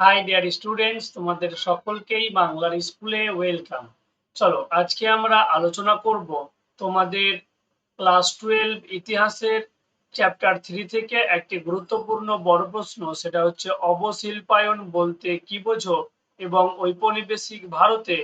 High dear students তোমাদের সকলকেই বাংলার স্কুলে ওয়েলকাম চলো, আজকে আমরা আলোচনা করব তোমাদের ক্লাস টুয়েলভ ইতিহাসের চ্যাপ্টার থ্রি থেকে একটি গুরুত্বপূর্ণ বড় প্রশ্ন, সেটা হচ্ছে অবশিল্পায়ন বলতে কি বোঝো এবং ঔপনিবেশিক ভারতে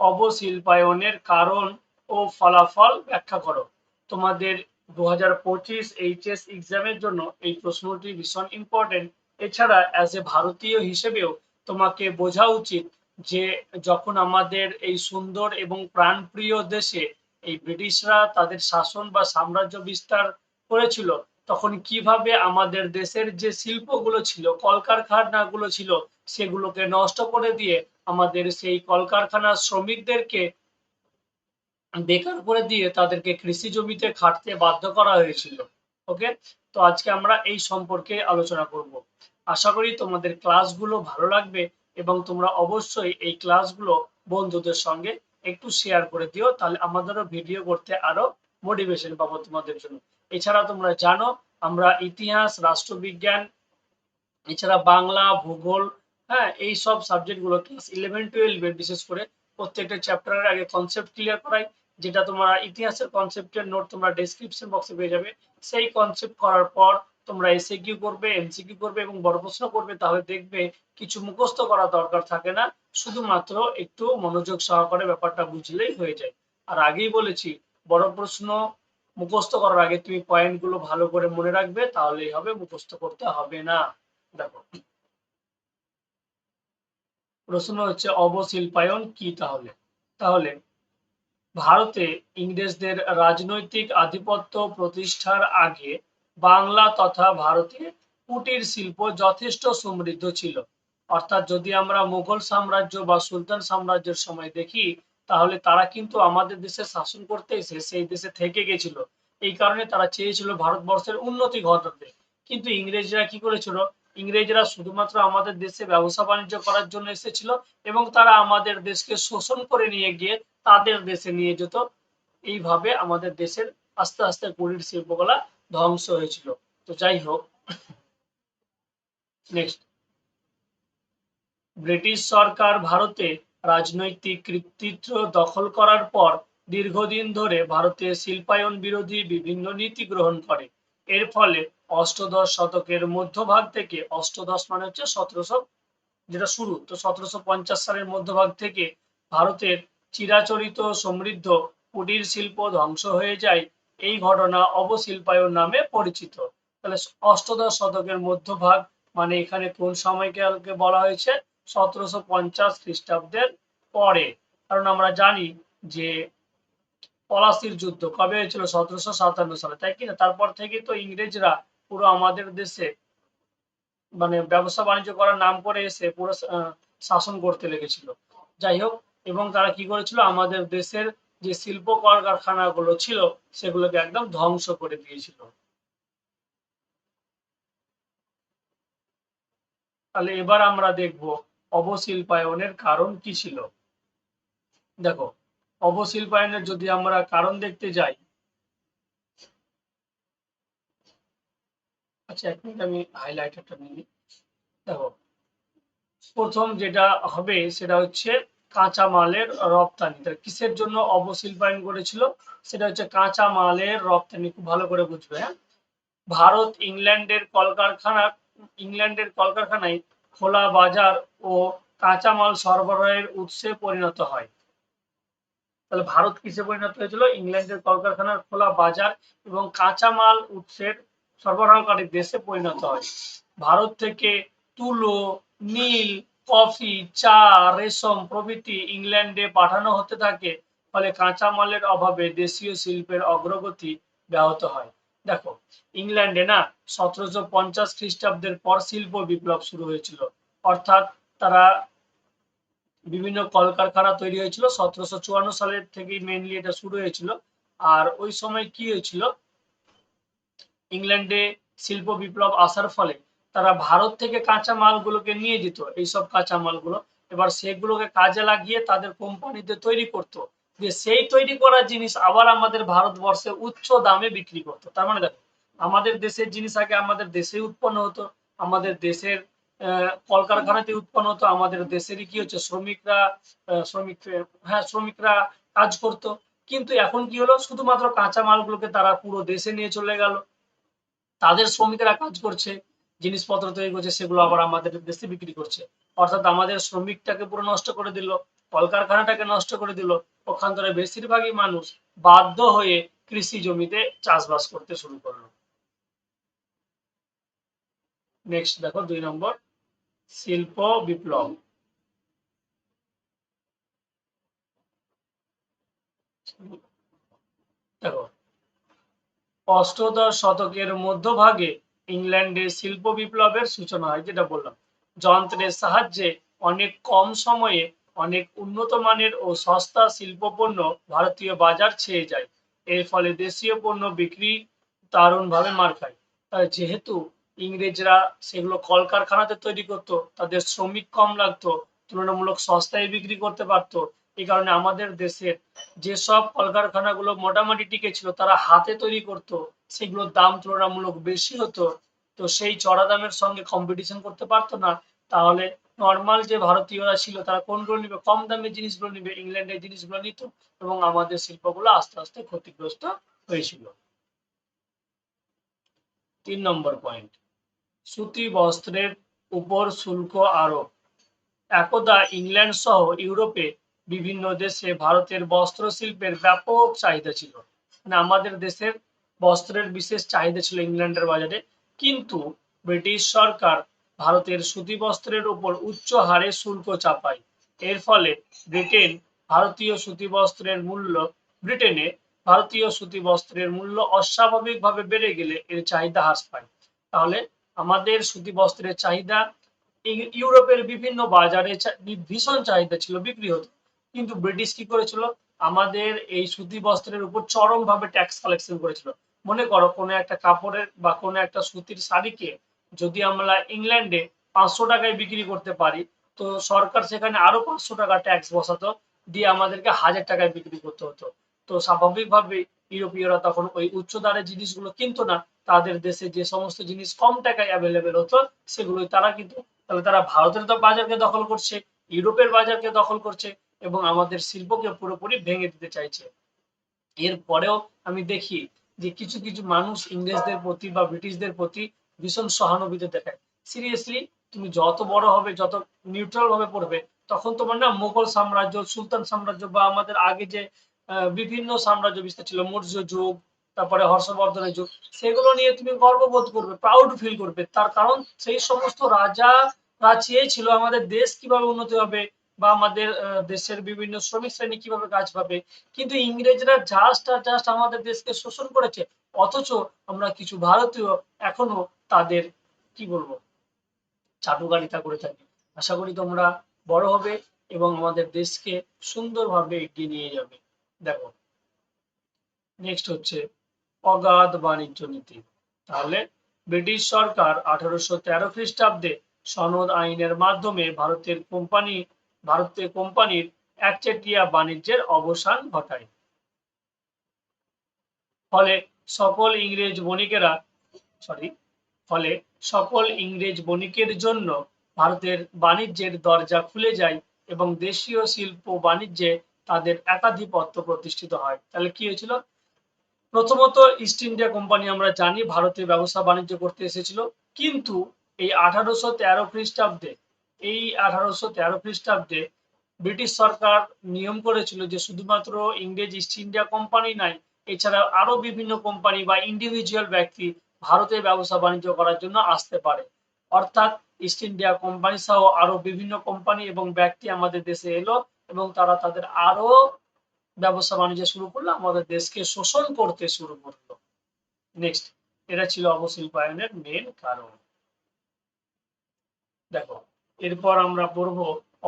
অবশিল্পায়নের কারণ ও ফলাফল ব্যাখ্যা করো। তোমাদের দু হাজার পঁচিশ এইচএস এক্সামের জন্য এই প্রশ্নটি ভীষণ ইম্পর্টেন্ট এছাড়া অ্যাজ এ ভারতীয় হিসেবেও তোমাকে বোঝা উচিত যে যখন আমাদের এই সুন্দর এবং প্রাণপ্রিয় দেশে এই ব্রিটিশরা তাদের শাসন বা সাম্রাজ্য বিস্তার করেছিল, তখন কীভাবে আমাদের দেশের যে শিল্পগুলো ছিল, কলকারখানাগুলো ছিল, সেগুলোকে নষ্ট করে দিয়ে আমাদের সেই কলকারখানার শ্রমিকদেরকে বেকার করে দিয়ে তাদেরকে কৃষি জমিতে খাটতে বাধ্য করা হয়েছিল। ওকে তো আজকে আমরা এই সম্পর্কে আলোচনা করব। আশা করি তোমাদের ক্লাসগুলো ভালো লাগবে এবং তোমরা অবশ্যই এই ক্লাসগুলো বন্ধুদের সঙ্গে একটু শেয়ার করে দিও, তাহলে আমাদেরও ভিডিও করতে আরও মোটিভেশন পাবো তোমাদের জন্য। এছাড়া তোমরা জানো, আমরা ইতিহাস, রাষ্ট্রবিজ্ঞান, এছাড়া বাংলা, ভূগোল হ্যাঁ এই সব সাবজেক্টগুলো ক্লাস ইলেভেন টুয়েলভের বিশেষ করে প্রত্যেকটা চ্যাপ্টারের আগে কনসেপ্ট ক্লিয়ার করাই, যেটা তোমরা ইতিহাসের কনসেপ্টের নোট তোমরা ডেসক্রিপশন বক্সে পেয়ে যাবে। সেই কনসেপ্ট করার পর তোমরা এসে কিউ করবে এমসিকিউ করবে এবং বড় প্রশ্ন করবে, তাহলে দেখবে কিছু মুখস্থ করা দরকার থাকে না। শুধুমাত্র একটু মনোযোগ সহকারে ব্যাপারটা বুঝলেই হয়ে যায়। আর আগেই বলেছি, বড় প্রশ্ন মুখস্থ করার আগে তুমি পয়েন্টগুলো ভালো করে মনে রাখবে, তাহলেই হবে, মুখস্থ করতে হবে না। দেখো, প্রশ্ন হচ্ছে অবশিল্পায়ন কি তাহলে? তাহলে ভারতে ইংরেজদের রাজনৈতিক আধিপত্য প্রতিষ্ঠার আগে বাংলা তথা ভারতে কুটির শিল্প যথেষ্ট সমৃদ্ধ ছিল। অর্থাৎ যদি আমরা মুঘল সাম্রাজ্য বা সুলতান সাম্রাজ্যের সময় দেখি, তাহলে তারা কিন্তু আমাদের দেশে শাসন করতে এসে সেই দেশে থেকে গেছিল। এই কারণে তারা চেয়েছিল ভারতবর্ষের উন্নতি ঘটাতে। কিন্তু ইংরেজরা কি করেছিল? ইংরেজরা শুধুমাত্র আমাদের দেশে ব্যবসা বাণিজ্য করার জন্য এসেছিল এবং তারা আমাদের দেশকে শোষণ করে নিয়ে গিয়ে তাদের দেশে নিয়ে যেত। এইভাবে আমাদের দেশের আস্তে আস্তে কুটির শিল্পকলা ধ্বংস হয়েছিল। তো যাই হোক নেক্সট ব্রিটিশ সরকার ভারতে রাজনৈতিক কৃতিত্ব দখল করার পর দীর্ঘদিন ধরে ভারতে শিল্পায়ন বিরোধী বিভিন্ন নীতি গ্রহণ করে। এর ফলে অষ্টদশ শতকের মধ্যভাগ থেকে, অষ্টদশ মানে হচ্ছে সতেরোশো, যেটা শুরু, তো সতেরোশো পঞ্চাশ সালের মধ্যভাগ থেকে ভারতের চিরাচরিত সমৃদ্ধ কুটির শিল্প ধ্বংস হয়ে যায়। এই ঘটনা অবশিল্পায়ন নামে পরিচিত। তাহলে অষ্টদশ শতকের মধ্যভাগ মানে এখানে কোন সময়কালকে বলা হয়েছে? সতেরোশো পঞ্চাশ খ্রিস্টাব্দের পরে। কারণ আমরা জানি যে পলাশির যুদ্ধ কবে হয়েছিল? সতেরোশো সাতান্ন সালে, তাই কিনা তারপর থেকে তো ইংরেজরা পুরো আমাদের দেশে মানে ব্যবসা বাণিজ্য করার নাম করে এসে পুরো শাসন করতে লেগেছিল। যাই হোক, এবং তারা কি করেছিল? আমাদের দেশের যে শিল্প কলকারখানাগুলো ছিল, সেগুলোকে একদম ধ্বংস করে দিয়েছিল। তাহলে এবার আমরা দেখব অবশিল্পায়নের কারণ কি ছিল। দেখো, অবশিল্পায়নের যদি আমরা কারণ দেখতে যাই আচ্ছা এক মিনিট, আমি হাইলাইটারটা নিই। দেখো, প্রথম যেটা হবে সেটা হচ্ছে কাঁচা মালের রপ্তানি কিসের জন্য অবশিল্পায়ন করেছিল? সেটা হচ্ছে কাঁচা মালের রপ্তানি, খুব ভালো করে বুঝবে হ্যাঁ? ভারত, ইংল্যান্ডের কলকারখানা, ইংল্যান্ডের কলকারখানায় খোলা বাজার ও কাঁচামাল সরবরাহের উৎসে পরিণত হয়। তাহলে ভারত কিসে পরিণত হয়েছিল? ইংল্যান্ডের কলকারখানার খোলা বাজার এবং কাঁচামাল উৎসের সরবরাহকারী দেশে পরিণত হয়। ভারত থেকে তুলো, নীল কফি, চা, রেশম প্রভৃতি ইংল্যান্ডে পাঠানো হতে থাকে। ফলে কাঁচামালের অভাবে দেশীয় শিল্পের অগ্রগতি ব্যাহত হয়। দেখো, ইংল্যান্ডে না সতেরোশো পঞ্চাশ খ্রিস্টাব্দের পর শিল্প বিপ্লব শুরু হয়েছিল। অর্থাৎ তারা বিভিন্ন কলকারখানা তৈরি হয়েছিল। সতেরোশো চুয়ান্ন সালের থেকেই মেনলি এটা শুরু হয়েছিল। আর ওই সময় কি হয়েছিল? ইংল্যান্ডে শিল্প বিপ্লব আসার ফলে তারা ভারত থেকে কাঁচা মালগুলোকে নিয়ে যেত, এইসব কাঁচা মালগুলো। এবার সেগুলোকে কাজে লাগিয়ে তাদের কোম্পানিতে তৈরি করতো। যে সেই তৈরি করা জিনিস আবার আমাদের ভারতবর্ষে উচ্চ দামে বিক্রি করতো। তার মানে দেখো, আমাদের দেশের জিনিস আগে আমাদের দেশে উৎপন্ন হতো। আমাদের দেশের কলকারখানাতে উৎপন্ন হতো। আমাদের দেশেরই কি হচ্ছে, শ্রমিকরা শ্রমিক হ্যাঁ শ্রমিকরা কাজ করতো। কিন্তু এখন কি হলো, শুধুমাত্র কাঁচা মালগুলোকে তারা পুরো দেশে নিয়ে চলে গেল। তাদের শ্রমিকেরা কাজ করছে। জিনিসপত্র তৈরি করছে, সেগুলো আবার আমাদের দেশে বিক্রি করছে। অর্থাৎ আমাদের শ্রমিকটাকে পুরো নষ্ট করে দিল, কলকারখানাটাকে নষ্ট করে দিল। থেকে বেশিরভাগই মানুষ বাধ্য হয়ে কৃষি জমিতে চাষবাস করতে শুরু করল। নেক্সট দেখো, দুই নম্বর, শিল্প বিপ্লব। দেখো, অষ্টদশ শতকের মধ্যভাগে ইংল্যান্ডে শিল্প বিপ্লবের সূচনা হয়, যেটা বললাম। যন্ত্রের সাহায্যে অনেক কম সময়ে অনেক উন্নত মানের ও সস্তা শিল্প পণ্য ভারতীয় বাজার ছেয়ে যায়। এর ফলে দেশীয় পণ্য বিক্রি দারুণভাবে মার খায়। যেহেতু ইংরেজরা সেগুলো কলকারখানাতে তৈরি করতো, তাদের শ্রমিক কম লাগতো, তুলনামূলক সস্তায় বিক্রি করতে পারতো এই কারণে আমাদের দেশের যেসব কলকারখানাগুলো মোটামুটি টিকে ছিল, তারা হাতে তৈরি করত সেগুলোর দাম তুলনামূলক বেশি হতো, তো সেই চড়া দামের সঙ্গে কম্পিটিশন করতে পারতো না। তাহলে নর্মাল যে ভারতীয়রা ছিল, তারা কোনগুলো নিবে? কম দামের জিনিসগুলো নিবে, ইংল্যান্ডের জিনিসগুলো নিত এবং আমাদের শিল্পগুলো আস্তে আস্তে ক্ষতিগ্রস্ত হয়েছিল। তিন নম্বর পয়েন্ট সুতি বস্ত্রের উপর শুল্ক আরোপ। একদা ইংল্যান্ড সহ ইউরোপে বিভিন্ন দেশে ভারতের বস্ত্র শিল্পের ব্যাপক চাহিদা ছিল। মানে আমাদের দেশের বস্ত্রের বিশেষ চাহিদা ছিল ইংল্যান্ডের বাজারে। কিন্তু ব্রিটিশ সরকার ভারতের সুতি বস্ত্রের উপর উচ্চ হারে শুল্ক চাপায়। এর ফলে ব্রিটেন ভারতীয় সুতি বস্ত্রের মূল্য, ব্রিটেনে ভারতীয় সুতি বস্ত্রের মূল্য অস্বাভাবিকভাবে বেড়ে গেলে এর চাহিদা হ্রাস পায়। তাহলে আমাদের সুতি বস্ত্রের চাহিদা ইউরোপের বিভিন্ন বাজারে ভীষণ চাহিদা ছিল, বিক্রি হতো। কিন্তু ব্রিটিশ কি করেছিল? আমাদের এই সুতি বস্ত্রের উপর চরম ভাবে ট্যাক্স কালেকশন করেছিল। মনে করো কোনো একটা কাপড়ের বা কোনো একটা সুতির শাড়িকে যদি আমরা ইংল্যান্ডে পাঁচশো টাকায় বিক্রি করতে পারি, তো সরকার সেখানে আরও পাঁচশো টাকা ট্যাক্স বসাতো, দিয়ে আমাদেরকে হাজার টাকায় বিক্রি করতে হতো। তো স্বাভাবিকভাবে ইউরোপীয়রা তখন ওই উচ্চ দারের জিনিসগুলো কিনতো না, তাদের দেশে যে সমস্ত জিনিস কম টাকায় অ্যাভেলেবেল হতো, সেগুলোই তারা কিন্তু। তাহলে তারা ভারতের তো বাজারকে দখল করছে, ইউরোপের বাজারকে দখল করছে, এবং আমাদের শিল্পকে পুরোপুরি ভেঙে দিতে চাইছে। এরপরেও আমি দেখি যে কিছু কিছু মানুষ ইংরেজদের প্রতি বা ব্রিটিশদের প্রতি ভীষণ সহানুভূতি দেখায়। সিরিয়াসলি তুমি যত বড় হবে, যত নিউট্রাল ভাবে পড়বে, তখন তোমার না মোগল সাম্রাজ্য, সুলতান সাম্রাজ্য বা আমাদের আগে যে বিভিন্ন সাম্রাজ্য বিস্তার ছিল, মৌর্য যুগ, তারপরে হর্ষবর্ধনের যুগ, সেগুলো নিয়ে তুমি গর্ববোধ করবে প্রাউড ফিল করবে। তার কারণ সেই সমস্ত রাজা রা চেয়েছিল আমাদের দেশ কীভাবে উন্নতি হবে বা আমাদের দেশের বিভিন্ন শ্রমিক শ্রেণি কীভাবে কাজ পাবে। কিন্তু ইংরেজরা জাস্ট আর জাস্ট আমাদের দেশকে শোষণ করেছে, অথচ আমরা কিছু ভারতীয় এখনও তাদের, কি বলব, চাটুকারিতা করে থাকি। আশা করি তোমরা বড় হবে এবং আমাদের দেশকে সুন্দরভাবে এগিয়ে নিয়ে যাবে। দেখো নেক্সট হচ্ছে অগাধ বাণিজ্য নীতি। তাহলে ব্রিটিশ সরকার আঠারোশো তেরো খ্রিস্টাব্দে সনদ আইনের মাধ্যমে ভারতের কোম্পানি ভারতের কোম্পানির একচেটিয়া বাণিজ্যের অবসান ঘটায়। ফলে সকল ইংরেজ বণিকেরা সরি ফলে সকল ইংরেজ বণিকের জন্য ভারতের বাণিজ্যের দরজা খুলে যায় এবং দেশীয় শিল্প বাণিজ্যে তাদের একাধিপত্য প্রতিষ্ঠিত হয়। তাহলে কি হয়েছিল? প্রথমত ইস্ট ইন্ডিয়া কোম্পানি আমরা জানি ভারতে ব্যবসা বাণিজ্য করতে এসেছিল। কিন্তু এই আঠারোশো তেরো খ্রিস্টাব্দে এই আঠারোশো তেরো খ্রিস্টাব্দে ব্রিটিশ সরকার নিয়ম করেছিল যে শুধুমাত্র ইংরেজ ইস্ট ইন্ডিয়া কোম্পানি নাই, এছাড়া আরও বিভিন্ন কোম্পানি বা ইন্ডিভিজুয়াল ব্যক্তি ভারতে ব্যবসা বাণিজ্য করার জন্য আসতে পারে। অর্থাৎ ইস্ট ইন্ডিয়া কোম্পানি সহ আরও বিভিন্ন কোম্পানি এবং ব্যক্তি আমাদের দেশে এলো এবং তারা তাদের আরও ব্যবসা বাণিজ্য শুরু করল, আমাদের দেশকে শোষণ করতে শুরু করল। নেক্সট এটা ছিল অবশিল্পায়নের মেন কারণ। দেখো এরপর আমরা পড়ব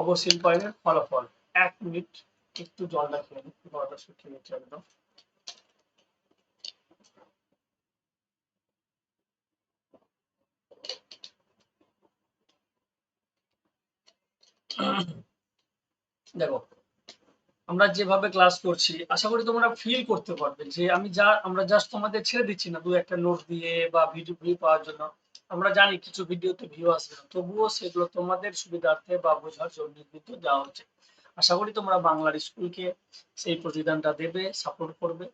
অবশিল্পায়নের ফলাফল। এক মিনিট, একটু জলটা খেয়ে নিই শুকিয়ে গেছে একদম। দেখো, আমরা যেভাবে ক্লাস করছি, আশা করি তোমরা ফিল করতে পারবে যে আমি যা, আমরা জাস্ট তোমাদের ছেড়ে দিচ্ছি না, দু একটা নোট দিয়ে বা ভিডিও ভিডিও পাওয়ার জন্য। আমরা জানি কিছু ভিডিওতে ভিউ আসবে না। তবুও সেগুলো তোমাদের সুবিধার্থে বা বোঝার জন্য কিন্তু দেওয়া হচ্ছে। আশা করি তোমরা বাংলার স্কুলকে সেই প্রতিদানটা দেবে সাপোর্ট করবে।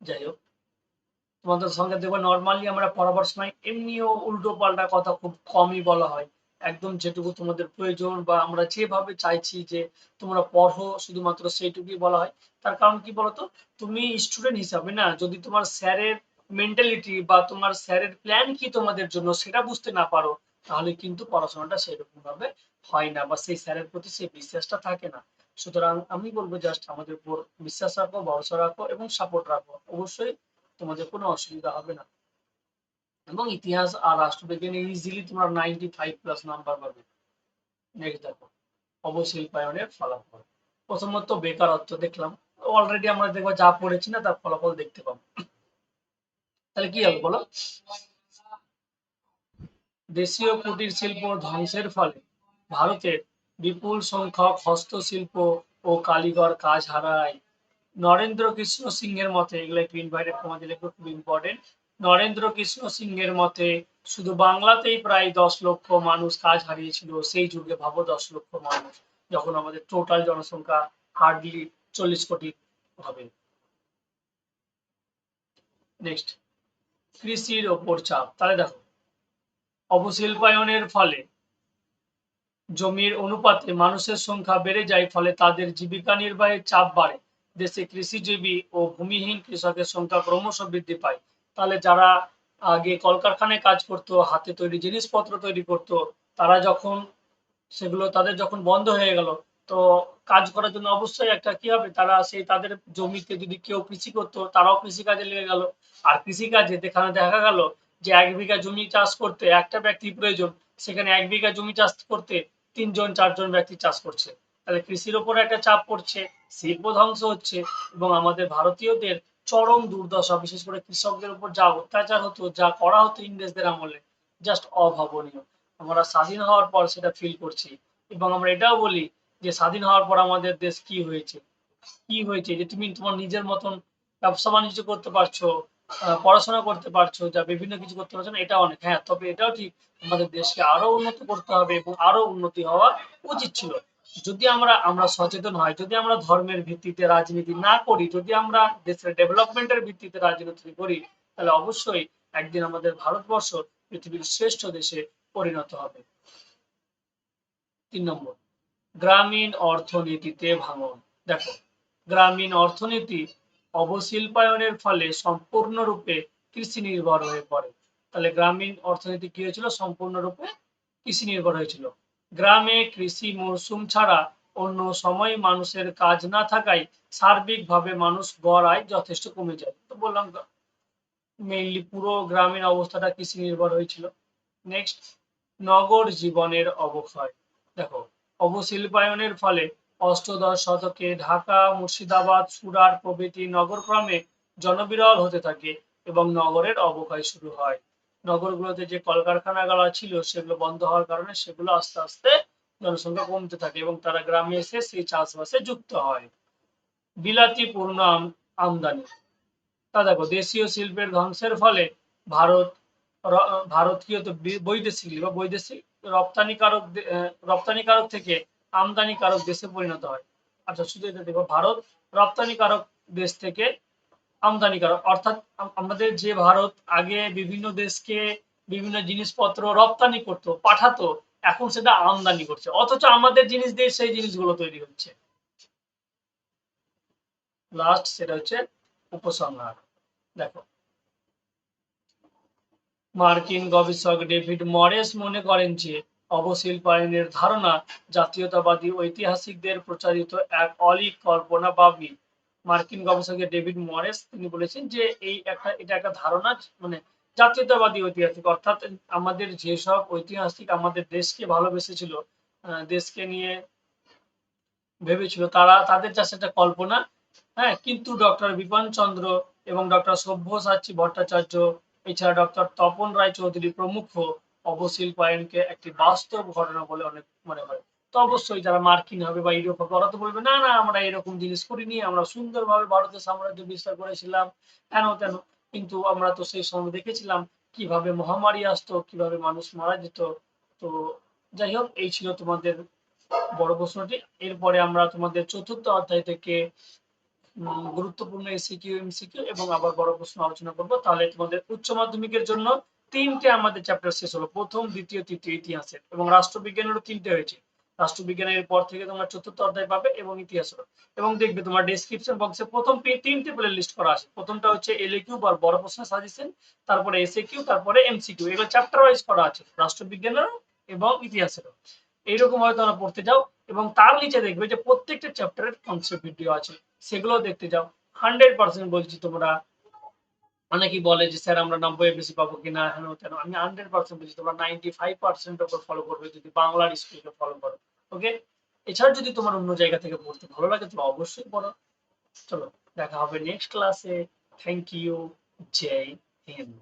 যাই হোক। তোমাদের সঙ্গে দেখব নর্মালি আমরা পড়াবার সময় এমনিও উল্টো পাল্টা কথা খুব কমই বলা হয়। একদম যেটুকু তোমাদের প্রয়োজন বা আমরা যেভাবে চাইছি যে তোমরা পড়ো, শুধুমাত্র সেইটুকুই বলা হয়। তার কারণ কি বলতো? তুমি স্টুডেন্ট হিসাবে না, যদি তোমার স্যারের মেন্টালিটি বা তোমার স্যারের প্ল্যান কি তোমাদের জন্য সেটা বুঝতে না পারো, তাহলে কিন্তু পড়াশোনাটা সেরকম ভাবে হয় না বা সেই স্যারের প্রতি সেই বিশ্বাসটা থাকে না। সুতরাং আমি বলব জাস্ট আমাদের উপর বিশ্বাস রাখো, ভরসা রাখো এবং সাপোর্ট রাখো। অবশ্যই তোমাদের কোনো অসুবিধা হবে না। এবং ইতিহাস আর রাষ্ট্রবিজ্ঞানে ইজিলি তোমরা নাইনটি ফাইভ প্লাস নাম্বার পাবে। নেক্সট দেখো অবশিল্পায়নের ফলাফল। প্রথমত বেকারত্ব দেখলাম। অলরেডি আমরা দেখব যা পড়েছি না তার ফলাফল দেখতে পাবো। তাহলে কি হবে বলো? দেশীয় কুটির শিল্প ধ্বংসের ফলে ভারতের বিপুল সংখ্যক হস্তশিল্প ও কারিগর কাজ হারায়। নরেন্দ্র কৃষ্ণ সিংহের মতে, এগুলো একটু ইনভাইটেড তোমাদের লিখব খুব ইম্পর্টেন্ট নরেন্দ্র কৃষ্ণ সিংহের মতে শুধু বাংলাতেই প্রায় দশ লক্ষ মানুষ কাজ হারিয়েছিল, সেই যুগে ভাবো দশ লক্ষ মানুষ, যখন আমাদের টোটাল জনসংখ্যা হার্ডলি চল্লিশ কোটি হবে। নেক্সট কৃষির ওপর চাপ। তাহলে দেখো, অবশিল্পায়নের ফলে জমির অনুপাতে মানুষের সংখ্যা বেড়ে যায়, ফলে তাদের জীবিকা নির্বাহের চাপ বাড়ে। দেশে কৃষিজীবী ও ভূমিহীন কৃষকের সংখ্যা ক্রমশ বৃদ্ধি পায়। তাহলে যারা আগে কলকারখানায় কাজ করতো, হাতে তৈরি জিনিসপত্র তৈরি করত, তারা যখন, সেগুলো তাদের যখন বন্ধ হয়ে গেল তো কাজ করার জন্য অবশ্যই একটা কি হবে, তারা সেই তাদের জমিতে যদি কেউ কৃষি করতো, তারাও কৃষি কাজে লেগে গেল। আর কৃষি কাজে যেখানে দেখা গেল যে এক বিঘা জমি চাষ করতে একটা ব্যক্তি প্রয়োজন, সেখানে এক বিঘা জমি চাষ করতে তিনজন, চারজন ব্যক্তি চাষ করছে। তাহলে কৃষির ওপর একটা চাপ পড়ছে, শিল্প ধ্বংস হচ্ছে এবং আমাদের ভারতীয়দের চরম দুর্দশা, বিশেষ করে কৃষকদের উপর যা অত্যাচার হতো, যা করা হতো ইংরেজদের আমলে জাস্ট অভাবনীয়। আমরা স্বাধীন হওয়ার পর সেটা ফিল করছি। এবং আমরা এটাও বলি যে স্বাধীন হওয়ার পর আমাদের দেশ কি হয়েছে? কি হয়েছে? যে তুমি তোমার নিজের মতন ব্যবসা বাণিজ্য করতে পারছ পড়াশোনা করতে পারছ, যা বিভিন্ন কিছু করতে পারছ না এটা অনেক। হ্যাঁ তবে এটাও ঠিক, আমাদের দেশকে আরও উন্নত করতে হবে এবং আরও উন্নতি হওয়া উচিত ছিল। যদি আমরা আমরা সচেতন হয়, যদি আমরা ধর্মের ভিত্তিতে রাজনীতি না করি, যদি আমরা দেশের ডেভেলপমেন্টের ভিত্তিতে রাজনীতি করি, তাহলে অবশ্যই একদিন আমাদের ভারতবর্ষ পৃথিবীর শ্রেষ্ঠ দেশে পরিণত হবে। তিন নম্বর। গ্রামীণ অর্থনীতিতে ভাঙন। দেখো, গ্রামীণ অর্থনীতি অবশিল্পায়নের ফলে সম্পূর্ণরূপে কৃষি নির্ভর হয়ে পড়ে। তাহলে গ্রামীণ অর্থনীতি কি হয়েছিল? সম্পূর্ণরূপে কৃষি নির্ভর হয়েছিল। গ্রামে কৃষি মরশুম ছাড়া অন্য সময় মানুষের কাজ না থাকায় সার্বিকভাবে মানুষ গড় আয় যথেষ্ট কমে যায়। তো বললাম মেইনলি পুরো গ্রামীণ অবস্থাটা কৃষি নির্ভর হয়েছিল। নেক্সট নগর জীবনের অবক্ষয়। দেখো অবশিল্পায়নের ফলে অষ্টদশ শতকে ঢাকা, মুর্শিদাবাদ, সুরাট প্রভৃতি নগরক্রমে জনবিরল হতে থাকে এবং নগরের অবক্ষয় শুরু হয়। নগরগুলোতে যে কলকারখানাগুলো ছিল, সেগুলো বন্ধ হওয়ার কারণে সেগুলো আস্তে আস্তে জনসংখ্যা কমতে থাকে এবং তারা গ্রামে এসে সেই চাষবাসে যুক্ত হয়। বিলাতি পূর্ণ আমদানি। তা দেখো, দেশীয় শিল্পের ধ্বংসের ফলে ভারত, ভারতীয় হতো বৈদেশিক বা বৈদেশিক রপ্তানিকারক রপ্তানিকারক থেকে আমদানিকারক দেশে পরিণত হয়। আচ্ছা শুধু এটা দেখো, ভারত রপ্তানিকারক দেশ থেকে আমদানিকারক। অর্থাৎ আমাদের যে ভারত আগে বিভিন্ন দেশকে বিভিন্ন জিনিসপত্র রপ্তানি করতো, পাঠাতো, এখন সেটা আমদানি করছে। অথচ আমাদের জিনিস দিয়ে সেই জিনিসগুলো তৈরি হচ্ছে। লাস্ট সেটা হচ্ছে উপসংহার। দেখো মার্কিন গবেষক ডেভিড মরেস মনে করেন যে অবশিল্পায়নের ধারণা জাতীয়তাবাদী ঐতিহাসিকদের প্রচারিত এক অলিক কল্পনা বা মার্কিন গবেষক ডেভিড মরেস তিনি বলেছেন যে এই একটা, এটা একটা ধারণা মানে জাতীয়তাবাদী ঐতিহাসিক, অর্থাৎ আমাদের যেসব ঐতিহাসিক আমাদের দেশকে ভালোবেসেছিল দেশকে নিয়ে ভেবেছিল, তারা, তাদের যা সেটা কল্পনা হ্যাঁ? কিন্তু ডক্টর বিপান চন্দ্র এবং ডক্টর সভ্যসাচী ভট্টাচার্য এছাড়া ডক্টর তপন রায় চৌধুরী প্রমুখ অবশিল্পায়নকে একটি বাস্তব ঘটনা বলে অনেক মনে হয়। তো অবশ্যই যারা মার্কিন হবে বা ইউরোপ হবে ওরা তো বলবে, না না, আমরা এরকম জিনিস করিনি, আমরা সুন্দরভাবে ভারতের সাম্রাজ্য বিস্তার করেছিলাম, কেন কেন? কিন্তু আমরা তো সেই সময় দেখেছিলাম কীভাবে মহামারী আসতো, কীভাবে মানুষ মারা যেত। তো যাই হোক, এই ছিল তোমাদের বড় প্রশ্নটি। এরপরে আমরা তোমাদের চতুর্থ অধ্যায় থেকে গুরুত্বপূর্ণ এসিকিউ এমসিকিউ এবং আবার বড় প্রশ্ন আলোচনা করব। তাহলে তোমাদের উচ্চ মাধ্যমিকের জন্য তিনটে আমাদের চ্যাপ্টার শেষ হলো। প্রথম, দ্বিতীয়, তৃতীয় ইতিহাসের এবং রাষ্ট্রবিজ্ঞানেরও তিনটে হয়েছে। রাষ্ট্রবিজ্ঞানের পর থেকে তোমরা চতুর্থ অধ্যায় পাবে এবং ইতিহাসের এবং দেখবে তোমার ডেসক্রিপশন বক্সে প্রথম তিনটে প্লে লিস্ট করা আছে। প্রথমটা হচ্ছে এলএ কিউ বা বড় প্রশ্ন সাজেশন তারপরে এসএ কিউ তারপরে এমসিকিউ এগুলো চ্যাপ্টার ওয়াইজ করা আছে রাষ্ট্রবিজ্ঞানেরও এবং ইতিহাসেরও। এইরকম হয়তো তোমরা পড়তে যাও। এবং তার নিচে দেখবে যে প্রত্যেকটা চ্যাপ্টারের কনসেপ্ট ভিডিও আছে। সেগুলো দেখতে যাও। হান্ড্রেড পার্সেন্ট বলছি তোমরা। অনেকেই বলে যে, স্যার, আমরা নব্বই বেশি পাবো কিনা? হেন তেন আমি হান্ড্রেড পার্সেন্ট বলছি, তোমরা নাইনটি ফাইভ পার্সেন্ট ওপর ফলো করবে যদি বাংলার স্কুলকে ফলো করো। ওকে এছাড়া যদি তোমার অন্য জায়গা থেকে পড়তে ভালো লাগে, তাহলে অবশ্যই পড়ো। চলো, দেখা হবে নেক্সট ক্লাসে থ্যাংক ইউ জয় হিন্দ।